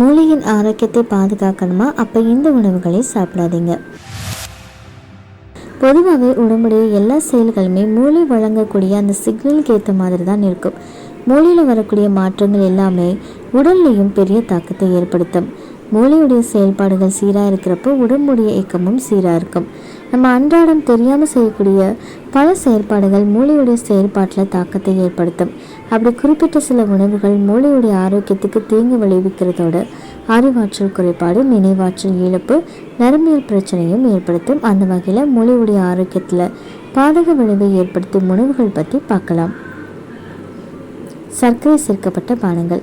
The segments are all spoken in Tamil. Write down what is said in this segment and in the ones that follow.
மூளையின் ஆரோக்கியத்தை பாதுகாக்கணுமா? அப்போ இந்த உணவுகளை சாப்பிடாதீங்க. பொதுவாகவே உடம்புடைய எல்லா செயல்களுமே மூளை வழங்கக்கூடிய அந்த சிக்னலுக்கு ஏற்ற மாதிரி தான் இருக்கும். மூளையில் வரக்கூடிய மாற்றங்கள் எல்லாமே உடல்லையும் பெரிய தாக்கத்தை ஏற்படுத்தும். மூளையுடைய செயல்பாடுகள் சீராக இருக்கிறப்போ உடம்புடைய இயக்கமும் சீராக இருக்கும். நம்ம அன்றாடம் தெரியாமல் செய்யக்கூடிய பல செயல்பாடுகள் மூளையுடைய செயல்பாட்டில் தாக்கத்தை ஏற்படுத்தும். அப்படி குறிப்பிட்ட சில உணவுகள் மூளையுடைய ஆரோக்கியத்துக்கு தீங்கு விளைவிக்கிறதோட அறிவாற்றல் குறைபாடு நினைவாற்றல் இழப்பு நரம்பியல் பிரச்சனையும் ஏற்படுத்தும். அந்த வகையில் மூளையுடைய ஆரோக்கியத்தில் பாதக விளைவை ஏற்படுத்தும் உணவுகள் பற்றி பார்க்கலாம். சர்க்கரை சேர்க்கப்பட்ட பானங்கள்.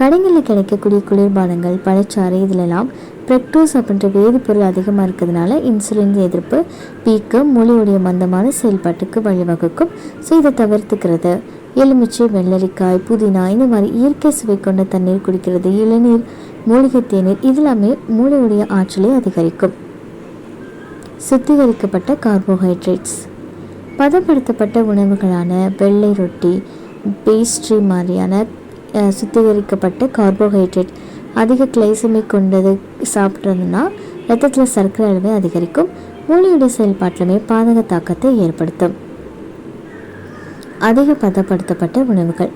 கடைகளில் கிடைக்கக்கூடிய குளிர்பானங்கள் பழச்சாறு இதிலெல்லாம் பெக்டோஸ் அப்படின்ற வேதிப்பொருள் அதிகமாக இருக்கிறதுனால இன்சுலின் எதிர்ப்பு பீக்கம் மூளையுடைய மந்தமான செயல்பாட்டுக்கு வழிவகுக்கும். ஸோ இதை தவிர்த்துக்கிறது. எலுமிச்சை வெள்ளரிக்காய் புதினா இந்த மாதிரி இயற்கை சுவை கொண்ட தண்ணீர் குடிக்கிறது இளநீர் மூலிகை தேநீர் இதெல்லாமே மூளையுடைய ஆற்றலை அதிகரிக்கும். சுத்திகரிக்கப்பட்ட கார்போஹைட்ரேட்ஸ். பதப்படுத்தப்பட்ட உணவுகளான வெள்ளை ரொட்டி பேஸ்ட்ரி மாதிரியான அஹ், சுத்திகரிக்கப்பட்ட கார்போஹைட்ரேட் அதிக கிளைசமிக் கொண்டது சாப்பிட்றதுனா ரத்தத்தில் சர்க்கரை அளவை அதிகரிக்கும். மூளையுடைய செயல்பாட்டிலுமே பாதக தாக்கத்தை ஏற்படுத்தும். அதிக பதப்படுத்தப்பட்ட உணவுகள்.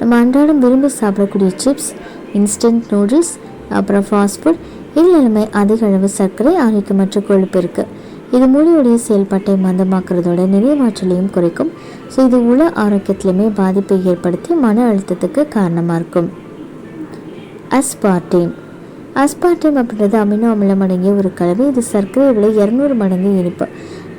நம்ம அன்றாடம் விரும்பி சாப்பிடக்கூடிய சிப்ஸ் இன்ஸ்டன்ட் நூடுல்ஸ் அப்புறம் ஃபாஸ்ட் ஃபுட் இதில் எல்லாமே அதிக அளவு சர்க்கரை ஆரோக்கியமற்ற கொழுப்பு இருக்குது இது மூளையுடைய செயல்பாட்டை மந்தமாக்குறதோட நிறைவாற்றலையும் குறைக்கும். ஸோ இது உள ஆரோக்கியத்திலுமே பாதிப்பை ஏற்படுத்தி மன அழுத்தத்துக்கு காரணமாக இருக்கும். அஸ்பார்டேம் அஸ்பார்டேம் அப்படின்றது அமினோ அமிலம் அடங்கிய ஒரு கலவை. இது சர்க்கரை விட இரநூறு மடங்கு இனிப்பு.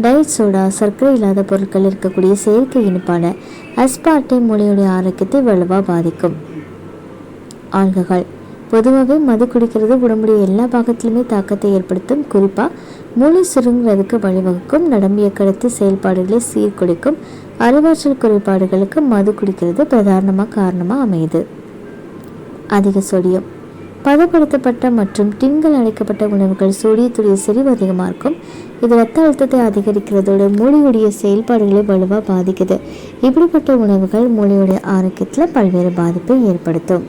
டயட் சோடா சர்க்கரை இல்லாத பொருட்கள் இருக்கக்கூடிய செயற்கை இனிப்பான அஸ்பார்டேம் மூளையுடைய ஆரோக்கியத்தை வலுவாக பாதிக்கும். ஆல்கஹால். பொதுவாகவே மது குடிக்கிறது உடம்புடைய எல்லா பாகத்திலுமே தாக்கத்தை ஏற்படுத்தும். குறிப்பாக மூளை சுருங்குறதுக்கு வழிவகுக்கும். நடம்பிய கடத்து செயல்பாடுகளை சீர்குலைக்கும். அறிவாற்றல் குறைபாடுகளுக்கு மது குடிக்கிறது பிரதானமாக காரணமாக அமையுது. அதிக சோடியம். பதப்படுத்தப்பட்ட மற்றும் டின்கள் அடைக்கப்பட்ட உணவுகள் சோடியத்துடைய செறிவு அதிகமாக இருக்கும். இது ரத்த அழுத்தத்தை அதிகரிக்கிறதோடு மூளையுடைய செயல்பாடுகளை வலுவாக பாதிக்குது. இப்படிப்பட்ட உணவுகள் மூளையுடைய ஆரோக்கியத்தில் பல்வேறு பாதிப்பை ஏற்படுத்தும்.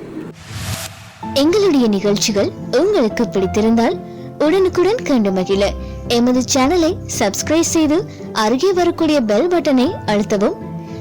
எங்களுடைய நிகழ்ச்சிகள் உங்களுக்கு பிடித்திருந்தால் உடனுக்குடன் கண்டு மகிழ. எமது சேனலை சப்ஸ்கிரைப் செய்து அருகே வரக்கூடிய பெல் பட்டனை அழுத்தவும்.